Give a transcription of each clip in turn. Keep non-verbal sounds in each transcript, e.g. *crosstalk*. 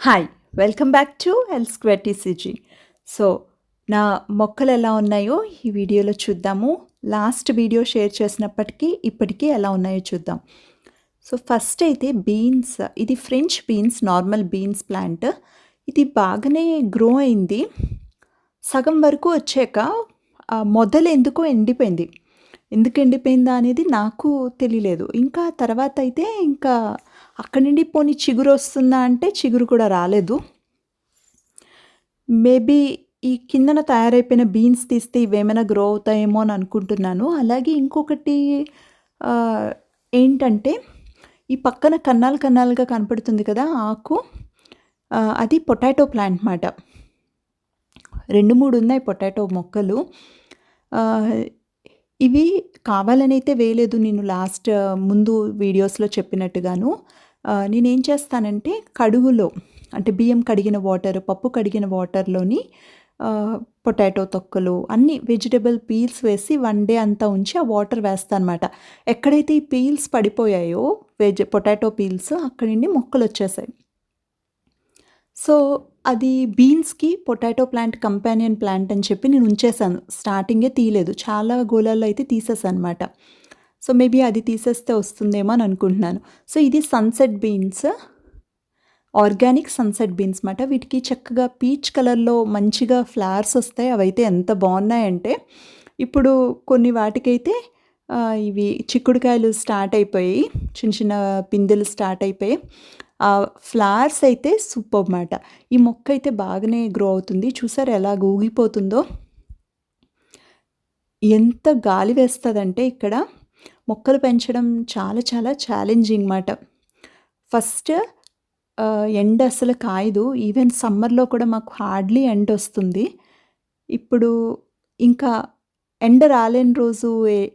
Hi welcome back to L square TCG so నా మొక్కలు ఎలా ఉన్నాయో ఈ వీడియోలో చూద్దాము. లాస్ట్ వీడియో షేర్ చేసినప్పటికీ ఇప్పటికీ ఎలా ఉన్నాయో చూద్దాం. సో ఫస్ట్ అయితే బీన్స్ ఇది French beans normal beans plant ఇది బాగానే గ్రో అయింది. సగం వరకు వచ్చాక మొదలు ఎందుకో ఎండిపోయింది. ఎందుకు ఎండిపోయిందా అనేది నాకు తెలియలేదు. ఇంకా తర్వాత అయితే ఇంకా అక్కడి నుండి పోనీ చిగురు వస్తుందా అంటే చిగురు కూడా రాలేదు. మేబీ ఈ కిందన తయారైపోయిన బీన్స్ తీస్తే ఇవేమైనా గ్రో అవుతాయేమో అని అనుకుంటున్నాను. అలాగే ఇంకొకటి ఏంటంటే ఈ పక్కన కన్నాలు కన్నాలుగా కనపడుతుంది కదా ఆకు. అది పొటాటో ప్లాంట్ మాట. రెండు మూడు ఉన్నాయి పొటాటో మొక్కలు. ఇవి కావాలని అయితే వేయలేదు. నేను లాస్ట్ ముందు వీడియోస్లో చెప్పినట్టుగాను. నేనేం చేస్తానంటే కడుగులో అంటే బియ్యం కడిగిన వాటర్ పప్పు కడిగిన వాటర్లోని పొటాటో తొక్కలు అన్ని వెజిటబుల్ పీల్స్ వేసి వన్ డే అంతా ఉంచి ఆ వాటర్ వేస్తాను అనమాట ఎక్కడైతే ఈ పీల్స్ పడిపోయాయో వెజ్ పొటాటో పీల్స్ అక్కడి నుండి మొక్కలు వచ్చేసాయి. సో అది బీన్స్కి పొటాటో ప్లాంట్ కంపానియన్ ప్లాంట్ అని చెప్పి నేను ఉంచేసాను స్టార్టింగే తీయలేదు. చాలా గోళాల్లో అయితే తీసేసాను అనమాట సో మేబీ అది తీసేస్తే వస్తుందేమో అని అనుకుంటున్నాను. సో ఇది sunset beans organic sunset beans మాట. వీటికి చక్కగా పీచ్ కలర్లో మంచిగా ఫ్లవర్స్ వస్తాయి. అవైతే ఎంత బాగున్నాయంటే ఇప్పుడు కొన్ని వాటికైతే ఇవి చిక్కుడుకాయలు స్టార్ట్ అయిపోయి చిన్న చిన్న పిందెలు స్టార్ట్ అయిపోయి ఆ ఫ్లవర్స్ అయితే సూపర్ మాట. ఈ మొక్క అయితే బాగానే గ్రో అవుతుంది. చూసారు ఎలా ఊగిపోతుందో? ఎంత గాలి వేస్తుందంటే ఇక్కడ మొక్కలు పెంచడం చాలా చాలా ఛాలెంజింగ్ మాట. ఫస్ట్ ఎండ అసలు కాయదు. ఈవెన్ సమ్మర్లో కూడా మాకు హార్డ్లీ ఎండ వస్తుంది. ఇప్పుడు ఇంకా ఎండ రాలేని రోజు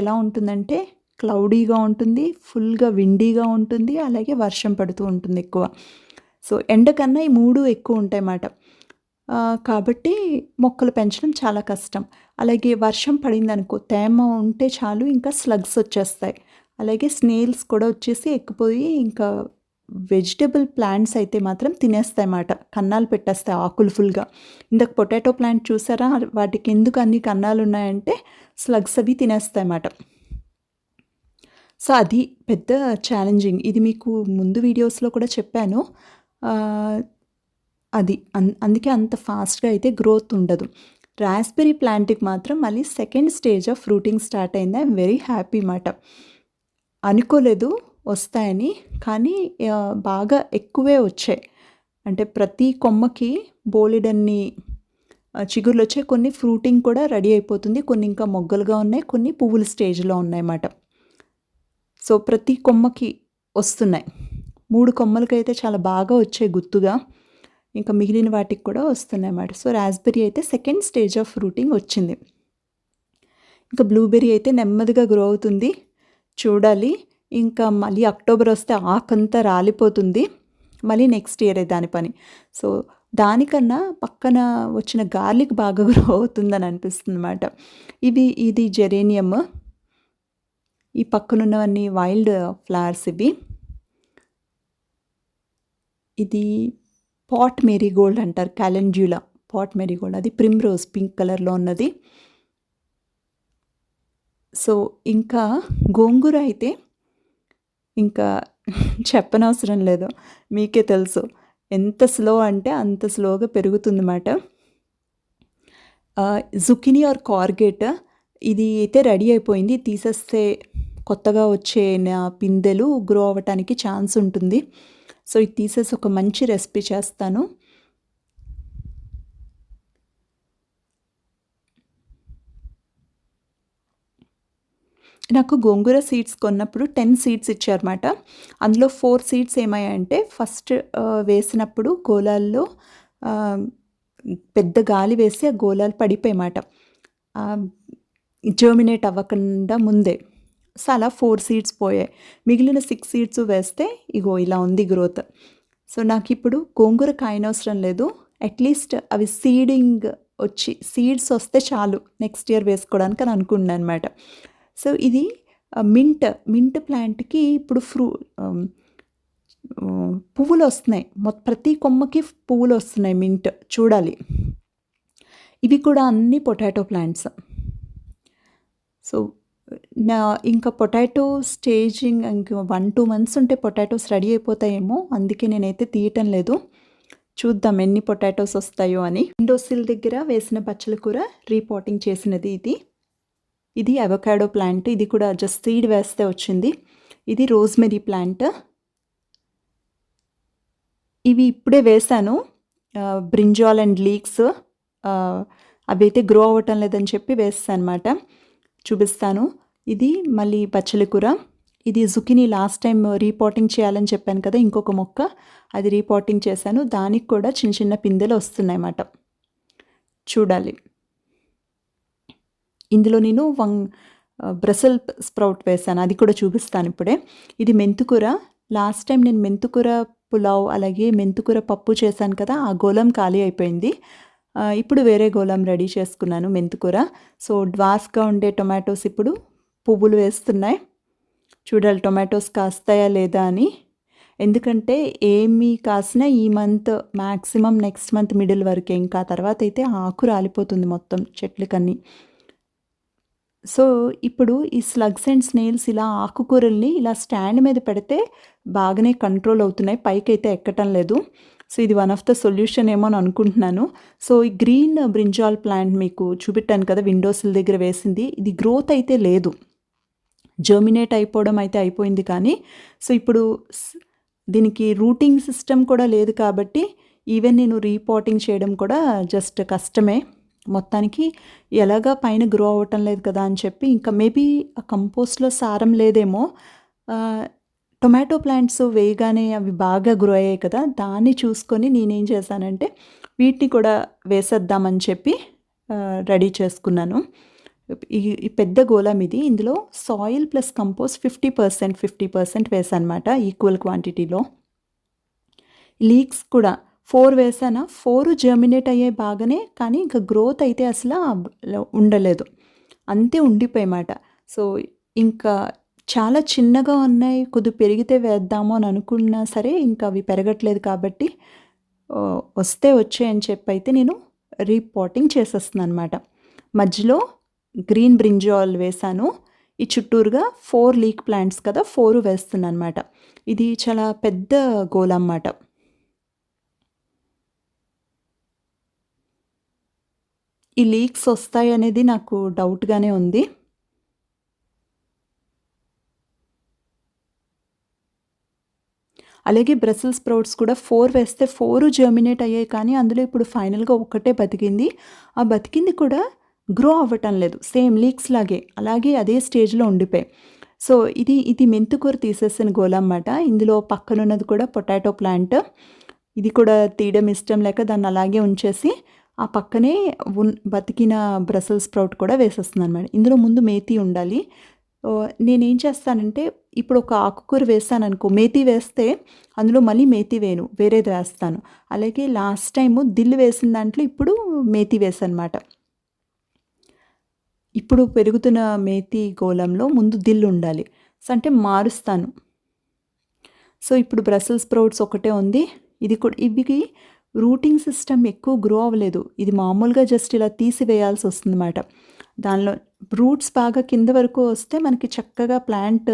ఎలా ఉంటుందంటే క్లౌడీగా ఉంటుంది ఫుల్గా విండీగా ఉంటుంది అలాగే వర్షం పడుతూ ఉంటుంది ఎక్కువ. సో ఎండ కన్నా ఈ మూడు ఎక్కువ ఉంటాయి అన్నమాట కాబట్టి మొక్కలు పెంచడం చాలా కష్టం. అలాగే వర్షం పడిందనుకో తేమ ఉంటే చాలు ఇంకా స్లగ్స్ వచ్చేస్తాయి. అలాగే స్నేల్స్ కూడా వచ్చేసి ఎక్కిపోయి ఇంకా వెజిటబుల్ ప్లాంట్స్ అయితే మాత్రం తినేస్తాయి అన్నమాట. కన్నాలు పెట్టేస్తాయి ఆకులు ఫుల్గా ఇందాక పొటాటో ప్లాంట్ చూసారా? వాటికి ఎందుకు అన్ని కన్నాలు ఉన్నాయంటే స్లగ్స్ అవి తినేస్తాయి అన్నమాట. సో అది పెద్ద ఛాలెంజింగ్ ఇది మీకు ముందు వీడియోస్లో కూడా చెప్పాను. అది. అన్ అందుకే అంత ఫాస్ట్గా అయితే గ్రోత్ ఉండదు. రాస్బెరీ ప్లాంట్కి మాత్రం మళ్ళీ second stage of fruiting start అయింది. ఐఎమ్ వెరీ హ్యాపీ మాట. అనుకోలేదు వస్తాయని. కానీ బాగా ఎక్కువే వచ్చాయి. అంటే ప్రతి కొమ్మకి బోలెడన్ని చిగుర్లు వచ్చాయి. కొన్ని ఫ్రూటింగ్ కూడా రెడీ అయిపోతుంది. కొన్ని ఇంకా మొగ్గలుగా ఉన్నాయి. కొన్ని పువ్వుల స్టేజ్లో ఉన్నాయన్నమాట సో ప్రతి కొమ్మకి వస్తున్నాయి. మూడు కొమ్మలకైతే చాలా బాగా వచ్చాయి గుర్తుగా ఇంకా మిగిలిన వాటికి కూడా వస్తున్నాయి అన్నమాట. సో రాస్బెర్రీ అయితే సెకండ్ స్టేజ్ ఆఫ్ రూటింగ్ వచ్చింది. ఇంకా బ్లూబెర్రీ అయితే నెమ్మదిగా గ్రో అవుతుంది. చూడాలి. ఇంకా మళ్ళీ అక్టోబర్ వస్తే ఆకంతా రాలిపోతుంది. మళ్ళీ నెక్స్ట్ ఇయర్ దాని పని. సో దానికన్నా పక్కన వచ్చిన గార్లిక్ బాగా *laughs* గ్రో అవుతుందని అనిపిస్తుంది అనమాట ఇవి ఇది జెరేనియమ్ ఈ పక్కనున్నవన్నీ వైల్డ్ ఫ్లవర్స్ ఇవి. ఇది పాట్ మేరీగోల్డ్ అంటారు క్యాలెండ్యులా పాట్ మేరీగోల్డ్. అది ప్రిమ్రోజ్ పింక్ కలర్లో ఉన్నది. సో ఇంకా గోంగూర అయితే ఇంకా చెప్పనవసరం లేదు మీకే తెలుసు. ఎంత స్లో అంటే అంత స్లోగా పెరుగుతుందన్నమాట జుకినీ ఆర్ కార్గేట్ ఇది అయితే రెడీ అయిపోయింది. తీసేస్తే కొత్తగా వచ్చే పిందెలు గ్రో అవ్వటానికి ఛాన్స్ ఉంటుంది. సో ఇది తీసేసి ఒక మంచి రెసిపీ చేస్తాను. నాకు గోంగూర సీడ్స్ కొన్నప్పుడు టెన్ సీడ్స్ ఇచ్చారన్నమాట. అందులో ఫోర్ సీడ్స్ ఏమయ్యాయంటే ఫస్ట్ వేసినప్పుడు గోళాల్లో పెద్ద గాలి వేసి ఆ గోళాలు పడిపోయామాట జర్మినేట్ అవ్వకుండా ముందే. సో అలా ఫోర్ సీడ్స్ పోయాయి మిగిలిన సిక్స్ సీడ్స్ వేస్తే ఇగో ఇలా ఉంది గ్రోత్ సో నాకు ఇప్పుడు గోంగూర కాయనవసరం లేదు. అట్లీస్ట్ అవి సీడింగ్ వచ్చి సీడ్స్ వస్తే చాలు నెక్స్ట్ ఇయర్ వేసుకోవడానికి అని అనుకున్నాను అనమాట సో ఇది మింట్ మింట్ ప్లాంట్కి ఇప్పుడు ఫ్రూ పువ్వులు వస్తున్నాయి. మొత్తం ప్రతి కొమ్మకి పువ్వులొస్తున్నాయి మింట్ చూడాలి. ఇవి కూడా అన్ని పొటాటో ప్లాంట్స్. సో, నా ఇంకా పొటాటో స్టేజింగ్ ఇంక 1, 2 మంత్స్ ఉంటే పొటాటోస్ రెడీ అయిపోతాయేమో! అందుకే నేనైతే తీయటం లేదు. చూద్దాం ఎన్ని పొటాటోస్ వస్తాయో అని. విండోసిల్ దగ్గర వేసిన పచ్చల కూర రీపోటింగ్ చేసినది ఇది. ఇది అవకాడో ప్లాంట్. ఇది కూడా జస్ట్ సీడ్ వేస్తే వచ్చింది. ఇది రోజ్‌మెరీ ప్లాంట్. ఇవి ఇప్పుడే వేశాను. బ్రింజాల్ అండ్ లీక్స్ అవి అయితే గ్రో అవ్వటం లేదని చెప్పి వేసేసానమాట. చూపిస్తాను. ఇది మళ్ళీ బచ్చల కూర. ఇది జుకినీ లాస్ట్ టైం రీపాటింగ్ చేయాలని చెప్పాను కదా! ఇంకొక మొక్క అది రీపాటింగ్ చేశాను. దానికి కూడా చిన్న చిన్న పిందెలు వస్తున్నాయన్నమాట. చూడాలి. ఇందులో నేను వంగ్ బ్రసల్ బ్రసెల్ స్ప్రౌట్ వేశాను. అది కూడా చూపిస్తాను ఇప్పుడే. ఇది మెంతికూర. లాస్ట్ టైం నేను మెంతుకూర పులావ్ అలాగే మెంతుకూర పప్పు చేశాను కదా! ఆ గోళం ఖాళీ అయిపోయింది. ఇప్పుడు వేరే గోళం రెడీ చేసుకున్నాను మెంతికూర. సో, డ్వార్ఫ్‌గా ఉండే టొమాటోస్ ఇప్పుడు పువ్వులు వేస్తున్నాయి. చూడాలి టొమాటోస్ కాస్తాయా లేదా అని. ఎందుకంటే ఏమి కాసినా ఈ month maximum next month middle వరకే. ఇంకా తర్వాత అయితే ఆకు రాలిపోతుంది మొత్తం చెట్లకన్నీ. సో, ఇప్పుడు ఈ స్లగ్స్ అండ్ స్నేల్స్ ఇలా ఆకుకూరల్ని ఇలా స్టాండ్ మీద పెడితే బాగానే కంట్రోల్ అవుతున్నాయి. పైకి అయితే ఎక్కటం లేదు. సో, ఇది వన్ ఆఫ్ ద సొల్యూషన్ ఏమో అని అనుకుంటున్నాను. సో, ఈ గ్రీన్ బ్రింజాల్ ప్లాంట్ మీకు చూపెట్టాను కదా! విండోసిల్ దగ్గర వేసింది. ఇది గ్రోత్ అయితే లేదు. జర్మినేట్ అయిపోవడం అయితే అయిపోయింది కానీ, సో, ఇప్పుడు దీనికి రూటింగ్ సిస్టమ్ కూడా లేదు కాబట్టి ఈవెన్ నేను రీపోటింగ్ చేయడం కూడా జస్ట్ కష్టమే. మొత్తానికి ఎలాగా పైన గ్రో అవ్వటం లేదు కదా! అని చెప్పి ఇంకా మేబీ ఆ కంపోస్ట్‌లో సారం లేదేమో! టొమాటో ప్లాంట్స్ వేయగానే అవి బాగా గ్రో అయ్యాయి కదా! దాన్ని చూసుకొని నేనేం చేశానంటే వీటిని కూడా వేసేద్దామని చెప్పి రెడీ చేసుకున్నాను. ఈ పెద్ద గోళం ఇది. ఇందులో soil plus compost fifty percent fifty percent వేసానమాట equal క్వాంటిటీలో. లీక్స్ కూడా ఫోర్ వేసానా ఫోర్ జర్మినేట్ అయ్యే బాగానే. కానీ ఇంకా గ్రోత్ అయితే అసల ఉండలేదు. అంతే ఉండిపోయమాట సో, ఇంకా చాలా చిన్నగా ఉన్నాయి. కొద్దిగా పెరిగితే వేద్దాము అని అనుకున్నా సరే ఇంకా అవి పెరగట్లేదు కాబట్టి వస్తే వచ్చాయి అని అయితే నేను రీపాటింగ్ చేసేస్తున్నానన్నమాట. మధ్యలో గ్రీన్ బ్రింజాల్ వేశాను. ఈ చుట్టూరుగా ఫోర్ లీక్ ప్లాంట్స్ కదా! 4 వేస్తున్నానన్నమాట. ఇది చాలా పెద్ద గోళం మాట. ఈ లీక్స్ వస్తాయనేది నాకు డౌట్‌గానే ఉంది. అలాగే బ్రసెల్ స్ప్రౌట్స్ కూడా ఫోర్ వేస్తే ఫోరు జర్మినేట్ అయ్యాయి కానీ అందులో ఇప్పుడు ఫైనల్‌గా ఒక్కటే బతికింది. ఆ బతికింది కూడా గ్రో అవ్వటం లేదు. సేమ్ లీక్స్ లాగే. అలాగే అదే స్టేజ్‌లో ఉండిపోయాయి. సో, ఇది ఇది మెంతికూర తీసేసిన గోళం మాట. ఇందులో పక్కనున్నది కూడా పొటాటో ప్లాంట్. ఇది కూడా తీయడం ఇష్టం లేక దాన్ని అలాగే ఉంచేసి ఆ పక్కనే ఉన్ బతికిన బ్రసల్ స్ప్రౌట్ కూడా వేసేస్తుంది అనమాట ఇందులో ముందు మేతి ఉండాలి. నేనేం చేస్తానంటే ఇప్పుడు ఒక ఆకుకూర వేశాననుకో మేతి వేస్తే అందులో మళ్ళీ మేతి వేయను. వేరేది వేస్తాను. అలాగే లాస్ట్ టైము దిల్ వేసిన దాంట్లో ఇప్పుడు మేతి వేసనమాట ఇప్పుడు పెరుగుతున్న మేతి గోళంలో ముందు దిల్ ఉండాలి. సో, అంటే మారుస్తాను. సో, ఇప్పుడు బ్రసల్స్ స్ప్రౌట్స్ ఒకటే ఉంది. ఇది కూడా ఇవికి రూటింగ్ సిస్టమ్ ఎక్కువ గ్రో అవ్వలేదు. ఇది మామూలుగా జస్ట్ ఇలా తీసివేయాల్సి వస్తుందన్నమాట. దానిలో రూట్స్ బాగా కింద వరకు వస్తే మనకి చక్కగా ప్లాంట్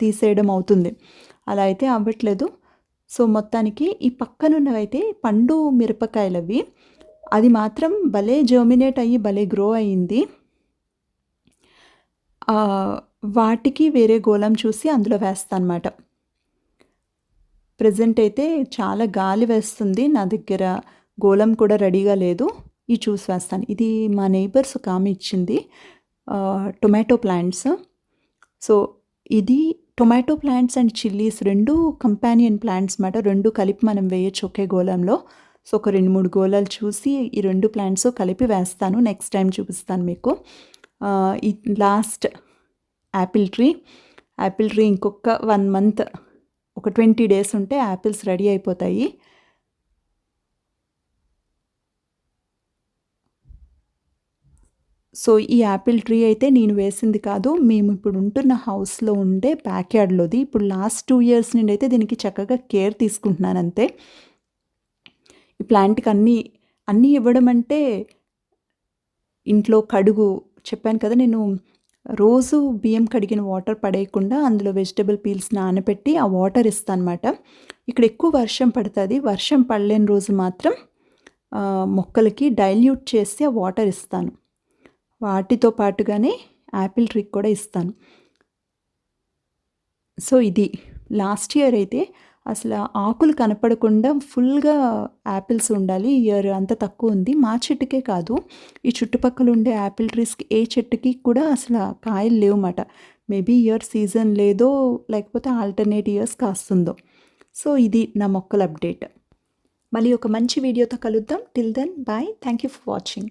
తీసేయడం అవుతుంది. అలా అయితే అవ్వట్లేదు. సో, మొత్తానికి ఈ పక్కనున్నవైతే పండు మిరపకాయలవి. అది మాత్రం భలే జర్మినేట్ అయ్యి భలే గ్రో అయింది. వాటికి వేరే గోళం చూసి అందులో వేస్తానమాట ప్రజెంట్ అయితే చాలా గాలి వేస్తుంది. నా దగ్గర గోళం కూడా రెడీగా లేదు. ఇది చూసి వేస్తాను. ఇది మా నైబర్స్ ఒక ఆమె ఇచ్చింది. Tomato plants. సో, ఇది టొమాటో ప్లాంట్స్ అండ్ చిల్లీస్ రెండు కంపానియన్ ప్లాంట్స్ మాట. రెండు కలిపి మనం వేయొచ్చు ఒకే గోళంలో. సో, ఒక 2, 3 గోళాలు చూసి ఈ రెండు ప్లాంట్స్ కలిపి వేస్తాను. నెక్స్ట్ టైం చూపిస్తాను మీకు. ఈ last apple tree. Apple tree ఇంకొక వన్ మంత్ ఒక 20 డేస్ ఉంటే యాపిల్స్ రెడీ అయిపోతాయి. సో ఈ యాపిల్ ట్రీ అయితే నేను వేసింది కాదు మేము ఇప్పుడు ఉంటున్న హౌస్లో ఉండే ప్యాక్యార్డ్లోది ఇప్పుడు లాస్ట్ టూ ఇయర్స్ నుండి అయితే దీనికి చక్కగా కేర్ తీసుకుంటున్నాను అంతే. ఈ ప్లాంట్కి అన్నీ అన్నీ ఇవ్వడం అంటే ఇంట్లో కడుగు చెప్పాను కదా నేను రోజు బియ్యం కడిగిన వాటర్ పడేయకుండా అందులో వెజిటబుల్ పీల్స్ నానబెట్టి ఆ వాటర్ ఇస్తాను అనమాట ఇక్కడ ఎక్కువ వర్షం పడుతుంది. వర్షం పడలేని రోజు మాత్రం మొక్కలకి డైల్యూట్ చేసి ఆ వాటర్ ఇస్తాను. వాటితో పాటుగానే యాపిల్ ట్రిక్ కూడా ఇస్తాను. సో ఇది లాస్ట్ ఇయర్ అయితే అసలు ఆకులు కనపడకుండా ఫుల్గా యాపిల్స్ ఉండాలి. ఇయర్ అంత తక్కువ ఉంది. మా చెట్టుకే కాదు ఈ చుట్టుపక్కల ఉండే యాపిల్ ట్రీస్కి ఏ చెట్టుకి కూడా అసలు కాయలు లేవన్నమాట మేబీ ఇయర్ సీజన్ లేదో లేకపోతే ఆల్టర్నేట్ ఇయర్స్ కాస్తుందో. సో ఇది నా మొక్కల అప్డేట్. మళ్ళీ ఒక మంచి వీడియోతో కలుద్దాం. Till then bye. Thank you for watching.